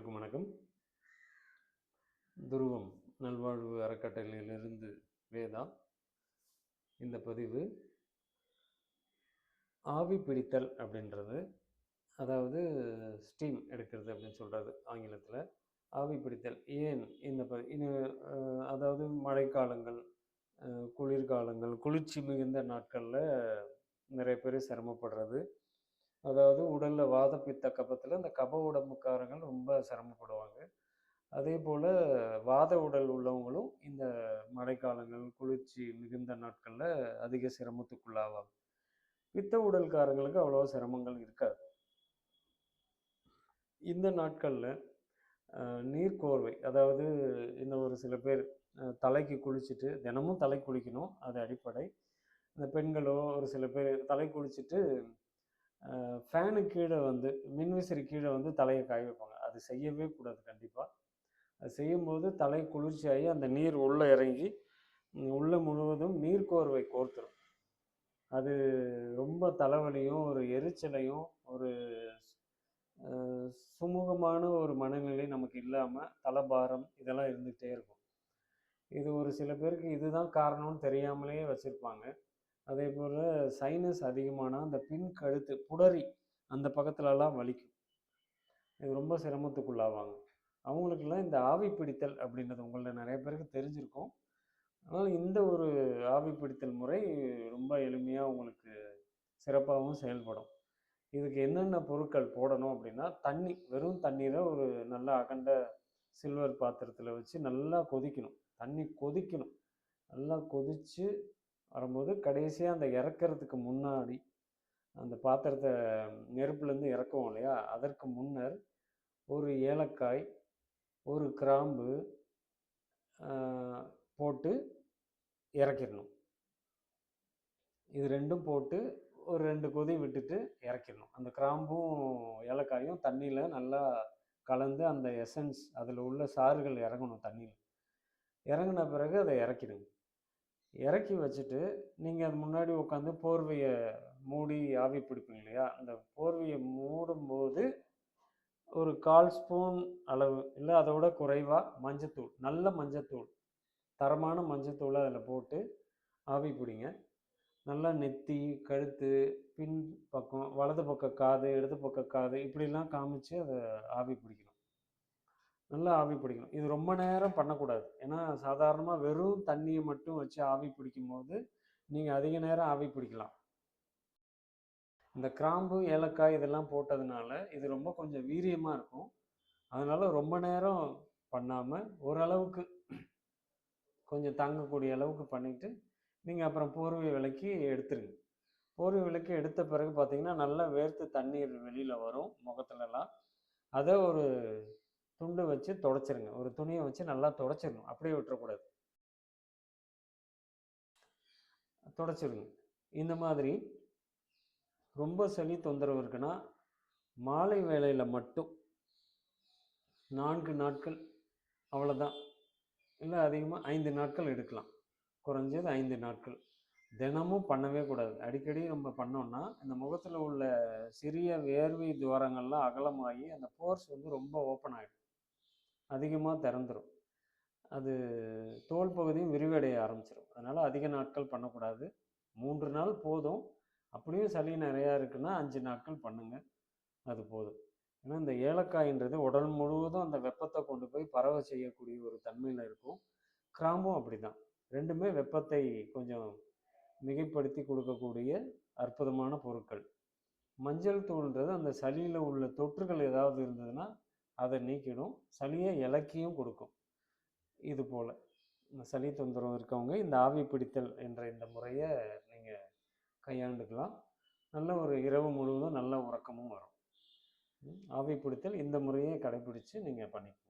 அனைவருக்கும் வணக்கம். துருவம் நல்வாழ்வு அறக்கட்டளையிலிருந்து வேதா. இந்த பதிவு ஆவி பிடித்தல் அப்படின்றது. அதாவது ஸ்டீம் எடுக்கிறது அப்படின்னு சொல்கிறது ஆங்கிலத்தில். ஆவி பிடித்தல். ஏன் இந்த ப அதாவது மழைக்காலங்கள் குளிர்காலங்கள் குளிர்ச்சி மிகுந்த நாட்களில் நிறைய பேர் சிரமப்படுறது. அதாவது உடலில் வாத பித்த கபத்தில் இந்த கப உடம்புக்காரங்கள் ரொம்ப சிரமப்படுவாங்க. அதே போல் வாத உடல் உள்ளவங்களும் இந்த மழைக்காலங்கள் குளிர்ச்சி மிகுந்த நாட்களில் அதிக சிரமத்துக்குள்ளாவாங்க. பித்த உடல்காரங்களுக்கு அவ்வளோ சிரமங்கள் இருக்காது. இந்த நாட்களில் நீர்க்கோர்வை அதாவது இந்த ஒரு சில பேர் தலைக்கு குளிச்சுட்டு தினமும் தலை குளிக்கணும் அது அடிப்படை. இந்த பெண்களோ ஒரு சில பேர் தலை குளிச்சுட்டு ஃபேனு கீழே வந்து மின்விசிறி கீழே வந்து தலையை காய வைப்பாங்க. அது செய்யவே கூடாது கண்டிப்பாக அது செய்யும்போது தலை குளிர்ச்சியாகி அந்த நீர் உள்ளே இறங்கி உள்ளே முழுவதும் நீர்க்கோர்வை கோர்த்துரும். அது ரொம்ப தலைவலியும் ஒரு எரிச்சலையும் ஒரு சுமூகமான ஒரு மனநிலை நமக்கு இல்லாமல் தலைபாரம் இதெல்லாம் இருந்துகிட்டே இருக்கும். இது ஒரு சில பேருக்கு இதுதான் காரணம்னு தெரியாமலேயே வச்சுருப்பாங்க. அதே போல் சைனஸ் அதிகமானால் அந்த பின் கழுத்து புடரி அந்த பக்கத்துலலாம் வலிக்கும். இது ரொம்ப சிரமத்துக்குள்ளாவாங்க. அவங்களுக்கெல்லாம் இந்த ஆவி பிடித்தல் அப்படின்றது உங்கள்ட்ட நிறைய பேருக்கு தெரிஞ்சிருக்கும். அதனால் இந்த ஒரு ஆவி பிடித்தல் முறை ரொம்ப எளிமையாக உங்களுக்கு சிறப்பாகவும் செயல்படும். இதுக்கு என்னென்ன பொருட்கள் போடணும் அப்படின்னா தண்ணி வெறும் தண்ணீரை ஒரு நல்ல அகண்ட சில்வர் பாத்திரத்தில் வச்சு நல்லா கொதிக்கணும். தண்ணி கொதிக்கணும். நல்லா கொதித்து வரும்போது கடைசியாக அந்த இறக்கிறதுக்கு முன்னாடி அந்த பாத்திரத்தை நெருப்புலேருந்து இறக்குவோம் இல்லையா? அதற்கு முன்னர் ஒரு ஏலக்காய் ஒரு கிராம்பு போட்டு இறக்கிடணும். இது ரெண்டும் போட்டு ஒரு ரெண்டு கொதி விட்டுட்டு இறக்கிடணும். அந்த கிராம்பும் ஏலக்காயும் தண்ணியில் நல்லா கலந்து அந்த எசன்ஸ் அதில் உள்ள சாறுகள் இறங்கணும் தண்ணியில். இறங்கின பிறகு அதை இறக்கிடுங்க. இறக்கி வச்சுட்டு நீங்கள் அது முன்னாடி உட்காந்து போர்வையை மூடி ஆவி பிடிப்பீங்க இல்லையா? அந்த போர்வையை மூடும்போது ஒரு கால் ஸ்பூன் அளவு இல்லை அதை விட குறைவாக மஞ்சத்தூள் நல்ல மஞ்சத்தூள் தரமான மஞ்சத்தூளை அதில் போட்டு ஆவி பிடிங்க. நல்லா நெத்தி கழுத்து பின் பக்கம் வலது பக்க காது இடது பக்க காது இப்படிலாம் காமிச்சு அதை ஆவி பிடிக்கணும். நல்லா ஆவி பிடிக்கணும். இது ரொம்ப நேரம் பண்ணக்கூடாது. ஏன்னா சாதாரணமாக வெறும் தண்ணியை மட்டும் வச்சு ஆவி பிடிக்கும் போது நீங்கள் அதிக நேரம் ஆவி பிடிக்கலாம். இந்த கிராம்பு ஏலக்காய் இதெல்லாம் போட்டதுனால இது ரொம்ப கொஞ்சம் வீரியமாக இருக்கும். அதனால ரொம்ப நேரம் பண்ணாமல் ஓரளவுக்கு கொஞ்சம் தாங்கக்கூடிய அளவுக்கு பண்ணிட்டு நீங்கள் அப்புறம் போர்வை விலக்கி எடுத்துருங்க. போர்வை விலக்கி எடுத்த பிறகு பார்த்தீங்கன்னா நல்லா வேர்த்து தண்ணீர் வெளியில் வரும் முகத்துலலாம். அதை ஒரு துண்டு வச்சு தொடச்சிருங்க. ஒரு துணியை வச்சு நல்லா தொடச்சிடணும் அப்படியே விட்டுறக்கூடாது. தொடச்சிருங்க. இந்த மாதிரி ரொம்ப சளி தொந்தரவு இருக்குன்னா மாலை வேளையில் மட்டும் நான்கு நாட்கள் அவ்வளோதான் இல்லை அதிகமாக ஐந்து நாட்கள் எடுக்கலாம். குறைஞ்சது ஐந்து நாட்கள். தினமும் பண்ணவே கூடாது. அடிக்கடி நம்ம பண்ணோம்னா இந்த முகத்தில் உள்ள சிறிய வேர்வை துவாரங்கள்லாம் அகலமாகி அந்த போர்ஸ் வந்து ரொம்ப ஓப்பன் ஆகிடும் அதிகமாக திறந்துடும் அது தோல் பகுதியும் விரிவடைய ஆரம்பிச்சிடும் அதனால் அதிக நாட்கள் பண்ணக்கூடாது. மூன்று நாள் போதும். அப்படியும் சளி நிறையா இருக்குன்னா அஞ்சு நாட்கள் பண்ணுங்கள் அது போதும். ஏன்னா இந்த ஏலக்காயின்றது உடல் முழுவதும் அந்த வெப்பத்தை கொண்டு போய் பரவ செய்யக்கூடிய ஒரு தன்மையில் இருக்கும். கிராம்பும் அப்படிதான். ரெண்டுமே வெப்பத்தை கொஞ்சம் மிகைப்படுத்தி கொடுக்கக்கூடிய அற்புதமான பொருட்கள். மஞ்சள் தூள்ன்றது அந்த சளியில் உள்ள தொற்றுகள் ஏதாவது இருந்ததுன்னா அதை நீக்கிடும். சளியை இலக்கியும் கொடுக்கும். இது போல். இந்த சளி தொந்தரவு இருக்கவங்க இந்த ஆவி பிடித்தல் என்ற இந்த முறையை நீங்கள் கையாண்டுக்கலாம். நல்ல ஒரு இரவு முழுவதும் நல்ல உறக்கமும் வரும். ஆவி பிடித்தல் இந்த முறையை கடைபிடித்து நீங்கள் பண்ணிக்கணும்